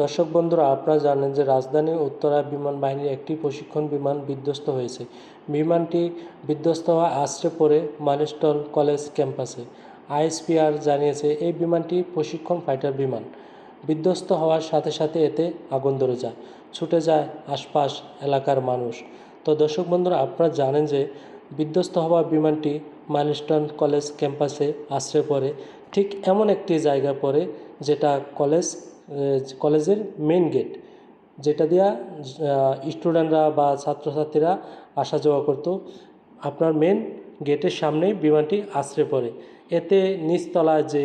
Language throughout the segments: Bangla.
দর্শক বন্ধুরা, আপনারা জানেন যে রাজধানী উত্তরা বিমান বাহিনীর একটি প্রশিক্ষণ বিমান বিধ্বস্ত হয়েছে। বিমানটি বিধ্বস্ত হওয়া আশ্রে পড়ে মানিস্টল কলেজ ক্যাম্পাসে। আইএসপিআর জানিয়েছে, এই বিমানটি প্রশিক্ষণ ফাইটার বিমান। বিধ্বস্ত হওয়ার সাথে সাথে এতে আগুন ধরে যায়, ছুটে যায় আশপাশ এলাকার মানুষ। তো দর্শক বন্ধুরা, আপনারা জানেন যে বিধ্বস্ত হওয়া বিমানটি মাইলস্টোন কলেজ ক্যাম্পাসে আশ্রয় পড়ে। ঠিক এমন একটি জায়গা পড়ে যেটা কলেজ কলেজের মেন গেট যেটা দিয়া স্টুডেন্টরা বা ছাত্রছাত্রীরা আসা যাওয়া করতো। আপনার মেন গেটের সামনেই বিমানটি আশ্রে পড়ে। এতে নিচতলায় যে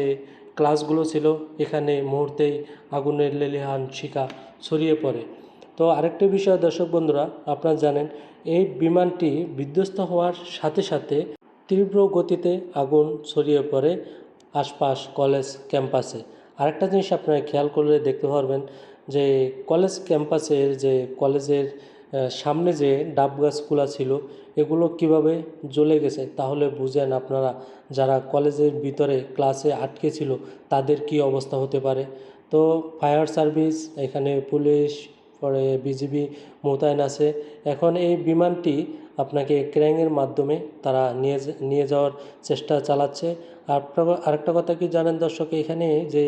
ক্লাসগুলো ছিল, এখানে মুহূর্তেই আগুনের লেলিহান শিকা ছড়িয়ে পড়ে। তো আরেকটি বিষয়, দর্শক বন্ধুরা, আপনারা জানেন, এই বিমানটি বিধ্বস্ত হওয়ার সাথে সাথে তীব্র গতিতে আগুন ছড়িয়ে পড়ে আশপাশ কলেজ ক্যাম্পাসে। আরেকটা জিনিস আপনারা খেয়াল করলে দেখতে পারবেন যে কলেজ ক্যাম্পাসের যে কলেজের সামনে যে ডাব গাছগুলো ছিল, এগুলো কীভাবে জ্বলে গেছে তাহলে বুঝেন আপনারা যারা কলেজের ভিতরে ক্লাসে আটকে ছিল তাদের কি অবস্থা হতে পারে। তো ফায়ার সার্ভিস এখানে পুলিশ, পরে বিজিবি মোতায়েন আছে। এখন এই বিমানটি আপনাকে ক্র্যাঙের মাধ্যমে তারা নিয়ে নিয়ে যাওয়ার চেষ্টা চালাচ্ছে। আর আরেকটা কথা কি জানেন দর্শক, এখানে যে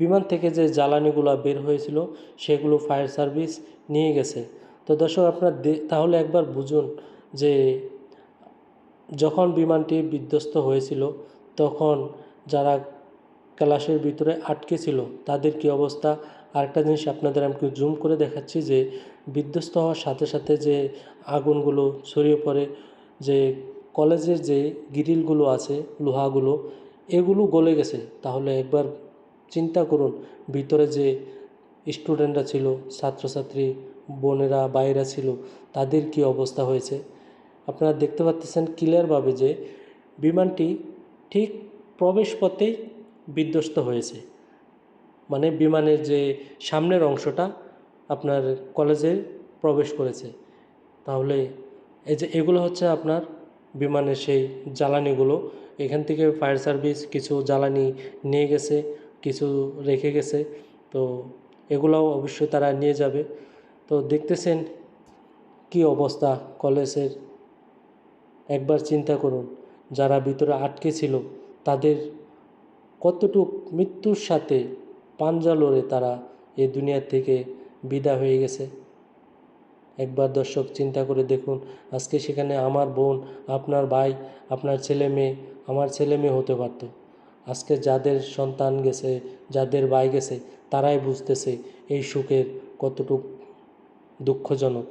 বিমান থেকে যে জ্বালানিগুলো বের হয়েছিল, সেগুলো ফায়ার সার্ভিস নিয়ে গেছে। তো দর্শক, আপনার তাহলে একবার বুঝুন যে যখন বিমানটি বিধ্বস্ত হয়েছিল, তখন যারা ক্লাসের ভিতরে আটকে ছিল, তাদের কি অবস্থা? আরেকটা জিনিস আপনাদের আমি জুম করে দেখাচ্ছি যে বিধ্বস্ত হওয়ার সাথে সাথে যে আগুনগুলো ছড়িয়ে পড়ে, যে কলেজের যে গ্রিলগুলো আছে, লোহাগুলো, এগুলো গলে গেছে। তাহলে একবার চিন্তা করুন, ভিতরে যে স্টুডেন্টরা ছিল, ছাত্রছাত্রী, বোনেরা বাইরা ছিল, তাদের কি অবস্থা হয়েছে? আপনারা দেখতে পাচ্ছেন ক্লিয়ারভাবে যে বিমানটি ঠিক প্রবেশ পথেই বিধ্বস্ত হয়েছে। মানে বিমানের যে সামনের অংশটা আপনার কলেজে প্রবেশ করেছে। তাহলে এই যে এগুলো হচ্ছে আপনার বিমানের সেই জ্বালানিগুলো। এখান থেকে ফায়ার সার্ভিস কিছু জ্বালানি নিয়ে গেছে, কিছু রেখে গেছে। তো এগুলোও অবশ্যই তারা নিয়ে যাবে। তো দেখতেছেন কি অবস্থা কলেজের একবার চিন্তা করুন, যারা ভিতরে আটকে ছিল, তাদের কতটুক মৃত্যুর সাথে পাঞ্জা লড়ে তারা এই দুনিয়া থেকে বিদা হয়ে গেছে। একবার দর্শক, চিন্তা করে দেখুন, আজকে সেখানে আমার বোন, আপনার ভাই, আপনার ছেলে মেয়ে, আমার ছেলে মেয়ে হতে পারতো। আজকে যাদের সন্তান গেছে, যাদের ভাই গেছে, তারাই বুঝতেছে এই সুখের কতটুক দুঃখজনক।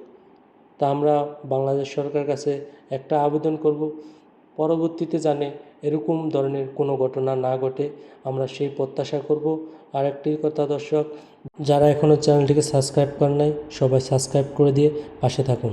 তা আমরা বাংলাদেশ সরকার কাছে একটা আবেদন করব পরবর্তীতে জানে এরকম ধরনের কোনো ঘটনা না ঘটে, আমরা সেই প্রত্যাশা করব। আর একটি কথা দর্শক, যারা এখনও চ্যানেলটিকে সাবস্ক্রাইব করেন নাই, সবাই সাবস্ক্রাইব করে দিয়ে পাশে থাকুন।